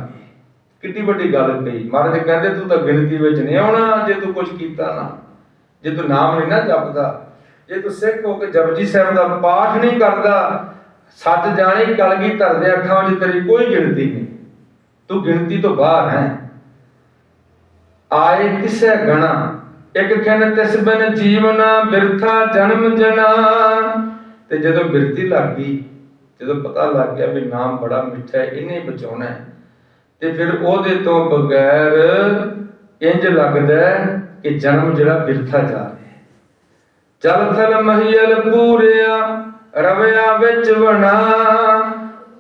ਕਿੰਨੀ ਵੱਡੀ ਗੱਲ ਕਹੀ। ਮਹਾਰਾਜ ਕਹਿੰਦੇ, ਤੂੰ ਤਾਂ ਗਿਣਤੀ ਵਿੱਚ ਨਹੀਂ ਆਉਣਾ, ਜੇ ਤੂੰ ਕੁਝ ਕੀਤਾ ਨਾ। ਜੇ ਤੂੰ ਨਾਮ ਨਹੀਂ ਨਾ ਜਪਦਾ, ਜੇ ਤੂੰ ਸਿੱਖ ਹੋ ਕੇ ਜਪਜੀ ਸਾਹਿਬ ਦਾ ਪਾਠ ਨਹੀਂ ਕਰਦਾ, ਸੱਚ ਜਾਣੀ ਕਲਗੀ ਧਰਦੇ ਅੱਖਾਂ ਵਿੱਚ ਤੇਰੀ ਕੋਈ ਗਿਣਤੀ ਨਹੀਂ। ਤੂੰ ਗਿਣਤੀ ਤੋਂ ਬਾਹਰ ਹੈ। ਆਏ ਕਿਸੇ ਗਣਾ, ਇੱਕ ਖਨ ਤਿਸ ਬਿਨ ਜੀਵਨ, ਬਿਰਥਾ ਜਨਮ ਜਨਾ। ਤੇ ਜਦੋਂ ਬਿਰਤੀ ਲੱਗ ਗਈ, ਜਦੋਂ ਪਤਾ ਲੱਗ ਗਿਆ ਵੀ ਨਾਮ ਬੜਾ ਮਿੱਠਾ ਹੈ, ਇਹਨੇ ਬਚਾਉਣਾ ਹੈ। ਤੇ ਫਿਰ ਉਹਦੇ ਤੋਂ ਬਗੈਰ ਇੰਜ ਲੱਗਦਾ ਕਿ ਜਨਮ ਜਿਹੜਾ ਬਿਰਥਾ ਜਾ ਰਿਹਾ ਜਲ ਥਲ ਮਹੀਲ ਪੂਰਿਆ, ਰਵਿਆ ਵਿੱਚ ਵਣਾ।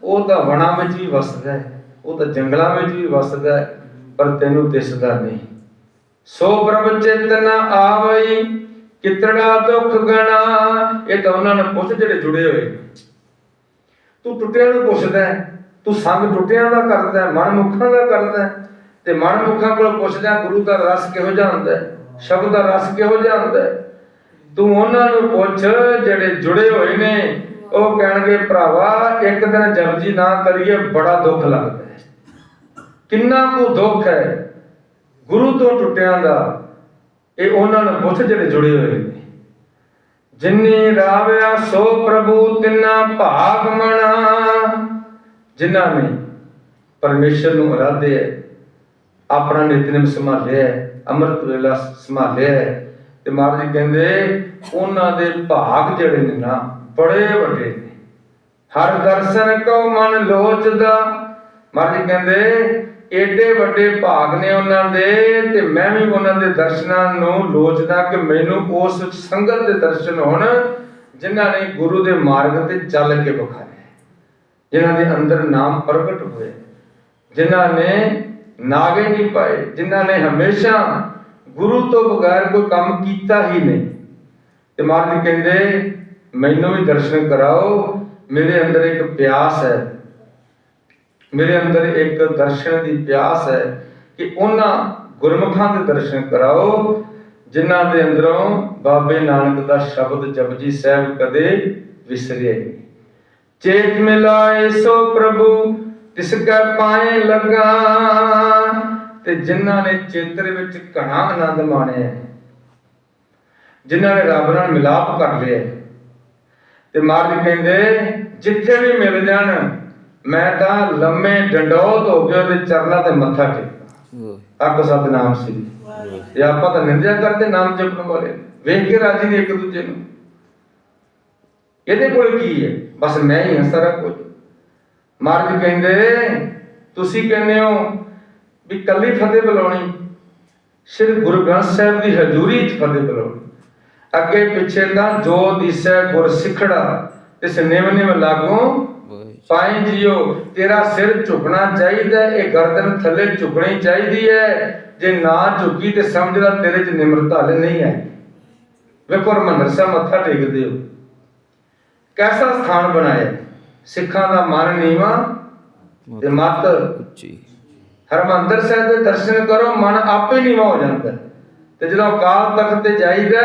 ਉਹ ਤਾਂ ਵਣਾ ਵਿੱਚ ਵੀ ਵਸਦਾ ਹੈ, ਉਹ ਤਾਂ ਜੰਗਲਾਂ ਵਿੱਚ ਵੀ ਵਸਦਾ ਹੈ, ਪਰ ਤੈਨੂੰ ਦਿਸਦਾ ਨਹੀਂ। ਸੋ ਪ੍ਰਭ ਚਿੰਤਨ ਆਵਈ ਕਿਤੜਾ ਦੁੱਖ ਗਣਾ ਇਹ ਤਾਂ ਉਹਨਾਂ ਨੂੰ ਪੁੱਛ ਜਿਹੜੇ ਜੁੜੇ ਹੋਏ। ਤੂੰ ਟੁੱਟਿਆਂ ਨੂੰ ਪੁੱਛਦਾ ਤੂੰ ਸੰਗ ਟੁੱਟਿਆਂ ਦਾ ਕਰਦਾ ਹੈ, ਦਾ ਕਰਦਾ ਤੇ ਮਨ ਕੋਲ ਪੁੱਛਦਾ ਗੁਰੂ ਦਾ ਰਸ ਕਿਹੋ ਜਿਹਾ ਹੁੰਦਾ ਸ਼ਬਦ ਦਾ ਰਸ ਕਿਹੋ ਜਿਹਾ ਹੁੰਦਾ ਤੂੰ ਉਹਨਾਂ ਨੂੰ ਪੁੱਛ ਜਿਹੜੇ ਜੁੜੇ ਹੋਏ ਨੇ ਉਹ ਕਹਿਣਗੇ ਭਰਾਵਾ ਇੱਕ ਦਿਨ ਜਪਜੀ ਨਾ ਕਰੀਏ ਬੜਾ ਦੁੱਖ ਲੱਗਦਾ ਕਿੰਨਾ ਕੁ ਦੁੱਖ ਹੈ ਗੁਰੂ ਤੋਂ ਟੁੱਟਿਆਂ ਦਾ ਇਹ ਉਹਨਾਂ ਨੂੰ ਪੁੱਛ ਜਿਹੜੇ ਜੁੜੇ ਹੋਏ ਨੇ। ਜਿਨਨੀ ਰਾਵਿਆ ਸੋ ਪ੍ਰਭੂ ਤਿੰਨਾ ਭਾਗ ਮਣਾ। ਜਿਨ੍ਹਾਂ ਨੇ ਪਰਮੇਸ਼ਰ ਨੂੰ ਅਰਾਧਿਆ ਆਪਣਾ ਨਿਤਨੇਮ ਸੰਭਾਲਿਆ ਅੰਮ੍ਰਿਤ ਵੇਲਾ ਸੰਭਾਲਿਆ ਹੈ, ਤੇ ਮਹਾਰਾਜ ਕਹਿੰਦੇ ਉਹਨਾਂ ਦੇ ਭਾਗ ਜਿਹੜੇ ਨੇ ਨਾ ਬੜੇ ਵੱਡੇ ਨੇ। ਹਰ ਦਰਸ਼ਨ ਕੋ ਮਨ ਲੋਚਦਾ। ਮਹਾਰਾਜ ਜੀ ਕਹਿੰਦੇ ਏਡੇ ਵੱਡੇ ਭਾਗ ਨੇ ਉਹਨਾਂ ਦੇ ਤੇ ਮੈਂ ਵੀ ਉਹਨਾਂ ਦੇ ਦਰਸ਼ਨਾਂ ਨੂੰ ਲੋਚਦਾ ਕਿ ਮੈਨੂੰ ਉਸ ਸੰਗਤ ਦੇ ਦਰਸ਼ਨ ਹੋਣ ਜਿਨ੍ਹਾਂ ਨੇ ਗੁਰੂ ਦੇ ਮਾਰਗ ਤੇ ਚੱਲ ਕੇ ਵਿਖਾਇਆ ਜਿਨ੍ਹਾਂ ਦੇ ਅੰਦਰ ਨਾਮ ਪ੍ਰਗਟ ਹੋਏ, ਜਿਨ੍ਹਾਂ ਨੇ ਨਾਗੇ ਨਹੀਂ ਪਾਏ, ਜਿਨ੍ਹਾਂ ਨੇ ਹਮੇਸ਼ਾ ਗੁਰੂ ਤੋਂ ਬਗੈਰ ਕੋਈ ਕੰਮ ਕੀਤਾ ਹੀ ਨਹੀਂ। ਤੇ ਮਹਾਰਾਜ ਕਹਿੰਦੇ, ਮੈਨੂੰ ਵੀ ਦਰਸ਼ਨ ਕਰਾਓ, ਮੇਰੇ ਅੰਦਰ ਇੱਕ ਪਿਆਸ ਹੈ ਮੇਰੇ ਅੰਦਰ ਇੱਕ ਦਰਸ਼ਨ ਦੀ ਪਿਆਸ ਹੈ ਕਿ ਉਹਨਾਂ ਗੁਰਮੁਖਾਂ ਦੇ ਦਰਸ਼ਨ ਕਰਾਓ ਜਿਨ੍ਹਾਂ ਦੇ ਅੰਦਰੋਂ ਬਾਬੇ ਨਾਨਕ ਦਾ ਸ਼ਬਦ ਜਪਜੀ ਸਾਹਿਬ ਕਦੇ ਵਿਸਰਿਆ ਨਹੀਂ। ਚੇਤ ਮਿਲਾਏ ਸੋ ਪ੍ਰਭੂ ਤਿਸ ਕੈ ਪਾਏ ਲਗਾ ਤੇ ਜਿਨ੍ਹਾਂ ਨੇ ਚੇਤਰ ਵਿੱਚ ਘਣਾ ਆਨੰਦ ਮਾਣਿਆ ਜਿਨ੍ਹਾਂ ਨੇ ਰੱਬ ਨਾਲ ਮਿਲਾਪ ਕਰ ਲਿਆ ਹੈ, ਤੇ ਮਹਾਰਾਜ ਕਹਿੰਦੇ ਜਿੱਥੇ ਵੀ ਮਿਲ ਜਾਣ ਮੈਂ ਤਾਂ ਲੰਮੇ ਡੰਡੋਤ ਹੋ ਕੇ ਉਹਦੇ ਚਰਨਾਂ ਤੇ ਮੱਥਾ ਟੇਕਾਂ ਵਾਹ ਅੱਗ ਸਤਨਾਮ ਸ੍ਰੀ ਤੇ ਆਪਾਂ ਤਾਂ ਨਿੰਦਿਆ ਕਰਦੇ ਨਾਮ ਜਪਣ ਵਾਲੇ ਵੇਖ ਕੇ ਰਾਜੀ ਨੇ ਇੱਕ ਦੂਜੇ ਨੂੰ। ਇਹਦੇ ਕੋਲ ਕੀ ਹੈ? ਬਸ ਮੈਂ ਹੀ ਹਾਂ ਸਾਰਾ ਕੁਝ। ਮਹਾਰਾਜ ਕਹਿੰਦੇ ਤੁਸੀਂ ਕਹਿੰਦੇ ਹੋ ਵੀ ਕੱਲੀ ਫਤਿਹ ਬੁਲਾਉਣੀ। ਸਿਰ ਗੁਰੂ ਗ੍ਰੰਥ ਸਾਹਿਬ ਦੀ ਹਜ਼ੂਰੀ 'ਚ ਫਤਿਹ ਬੁਲਾਉਣੀ। ਅੱਗੇ ਪਿੱਛੇ ਤਾਂ ਜੋ ਦਿਸੈ ਗੁਰ ਸਿਖੜਾ ਇਸ ਨਿਮ ਨਿਮ ਲਾਗੋਂ ਪਾਈ ਜੀਓ ਤੇਰਾ ਸਿਰ ਝੁਕਣਾ ਚਾਹੀਦਾ ਇਹ ਗਰਦਨ ਥੱਲੇ ਝੁਕਣੀ ਚਾਹੀਦੀ ਹੈ। ਜੇ ਨਾ ਝੁਕੀ ਤੇ ਸਮਝ ਲੈ ਤੇਰੇ 'ਚ ਨਿਮਰਤਾ ਹਲੇ ਨਹੀਂ ਹੈ। ਵੇਖੋ ਰਮੰਦਰ ਸਾਹਿਬ ਮੱਥਾ ਟੇਕਦੇ ਹੋ। ਕੈਸਾ ਸਥਾਨ ਬਣਾਇਆ? ਸਿੱਖਾਂ ਦਾ ਮਨ ਨੀਵਾ ਤੇ ਮਤ ਉੱਚੀ। ਹਰਮੰਦਰ ਸਾਹਿਬ ਦੇ ਦਰਸ਼ਨ ਕਰੋ ਮਨ ਆਪੇ ਨੀਵਾ ਹੋ ਜਾਂਦਾ। ਤੇ ਜਦੋਂ ਅਕਾਲ ਤਖਤ ਤੇ ਜਾਈਦਾ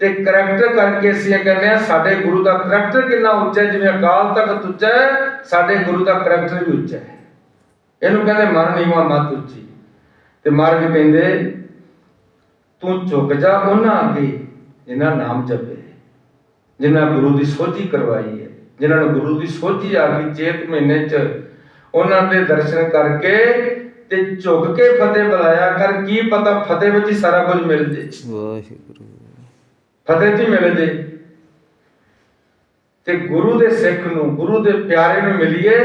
ਤੇ ਕਰੈਕਟਰ ਕਰਕੇ ਅਸੀਂ ਇਹ ਕਹਿੰਦੇ ਆ ਸਾਡੇ ਗੁਰੂ ਦਾ ਕਰੈਕਟਰ ਕਿੰਨਾ ਉੱਚਾ ਜਿਵੇਂ ਅਕਾਲ ਤਖਤ ਉੱਚਾ ਹੈ, ਸਾਡੇ ਗੁਰੂ ਦਾ ਕਰੈਕਟਰ ਵੀ ਉੱਚਾ ਹੈ। ਇਹਨੂੰ ਕਹਿੰਦੇ ਮਨ ਨੀਵਾ ਮਤ ਉੱਚੀ। ਤੇ ਮਹਾਰਾਜ ਕਹਿੰਦੇ, ਤੂੰ ਝੁਕ ਜਾ ਉਹਨਾਂ ਅੱਗੇ, ਜਿਨ੍ਹਾਂ ਨਾਮ ਜਪੇ ਜਿਨ੍ਹਾਂ ਗੁਰੂ ਦੀ ਸੋਝੀ ਕਰਵਾਈ ਹੈ, ਜਿਨ੍ਹਾਂ ਨੂੰ ਗੁਰੂ ਦੀ ਸੋਝੀ ਆ ਗਈ ਚੇਤ ਮਹੀਨੇ ਚ, ਉਹਨਾਂ ਦੇ ਦਰਸ਼ਨ ਕਰਕੇ ਤੇ ਝੁਕ ਕੇ ਫਤਿਹ ਬੁਲਾਇਆ ਕਰ ਕੀ ਪਤਾ ਫਤਿਹ ਵਿੱਚ ਹੀ ਸਾਰਾ ਕੁਝ ਮਿਲ ਜੇ। ਵਾਹਿਗੁਰੂ। ਫਤਿਹ ਜੀ ਮਿਲ ਜੇ। ਤੇ ਗੁਰੂ ਦੇ ਸਿੱਖ ਨੂੰ ਗੁਰੂ ਦੇ ਪਿਆਰੇ ਨੂੰ ਮਿਲੀਏ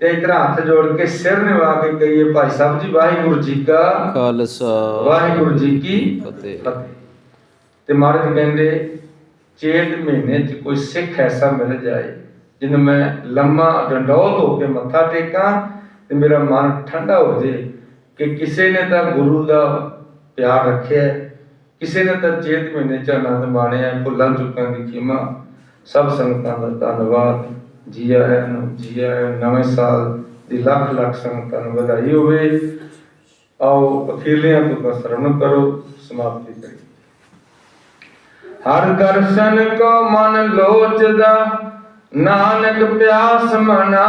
ਤੇ ਇੱਕ ਹੱਥ ਜੋੜ ਕੇ ਸਿਰ ਨਿਵਾ ਕੇ ਕਹੀਏ ਭਾਈ ਸਾਹਿਬ ਜੀ ਵਾਹਿਗੁਰੂ ਜੀ ਕਾ ਖਾਲਸਾ। ਵਾਹਿਗੁਰੂ ਜੀ ਕੀ ਫਤਿਹ। ਤੇ ਮਹਾਰਾਜ ਕਹਿੰਦੇ ਚੇਤ ਮਹੀਨੇ 'ਚ ਕੋਈ ਸਿੱਖ ਐਸਾ ਮਿਲ ਜਾਏ ਜਿਹਨੂੰ ਮੈਂ ਲੰਮਾ ਡੰਡੌਤ ਹੋ ਕੇ ਮੱਥਾ ਟੇਕਾਂ ਤੇ ਮੇਰਾ ਮਨ ਠੰਡਾ ਹੋ ਜੇ ਕਿ ਕਿਸੇ ਨੇ ਤਾਂ ਗੁਰੂ ਦਾ ਪਿਆਰ ਰੱਖਿਆ ਕਿਸੇ ਨੇ ਤਾਂ ਮਹੀਨੇ 'ਚ ਆਨੰਦ ਮਾਣਿਆ, ਭੁੱਲਾਂ ਚੁੱਕਾਂ ਦੀ ਖਿਮਾ। ਸਭ ਸੰਗਤਾਂ ਦਾ ਧੰਨਵਾਦ। ਜੀ ਆਇਆਂ ਨੂੰ ਜੀ ਨਵੇਂ ਸਾਲ ਦੀ ਲੱਖ ਲੱਖ ਸੰਗਤਾਂ ਨੂੰ ਵਧਾਈ ਹੋਵੇ। ਆਓ ਅਖੀਰਲੀਆਂ ਤੁਕਾਂ ਸਰਵਣ ਕਰੋ, ਸਮਾਪਤੀ ਕਰੀਏ। ਹਰ ਦਰਸ਼ਨ ਕੋ ਮਨ ਲੋਚਦਾ, ਨਾਨਕ ਪਿਆਸ ਮਨਾ।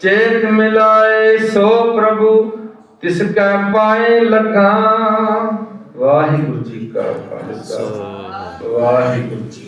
ਚੇਤ ਮਿਲਾਏ ਸੋ ਪ੍ਰਭੂ ਤਿਸ ਕੈ ਪਾਏ ਲਗਾ ਵਾਹਿਗੁਰੂ ਜੀ ਕਾ ਖਾਲਸਾ। ਵਾਹਿਗੁਰੂ ਜੀ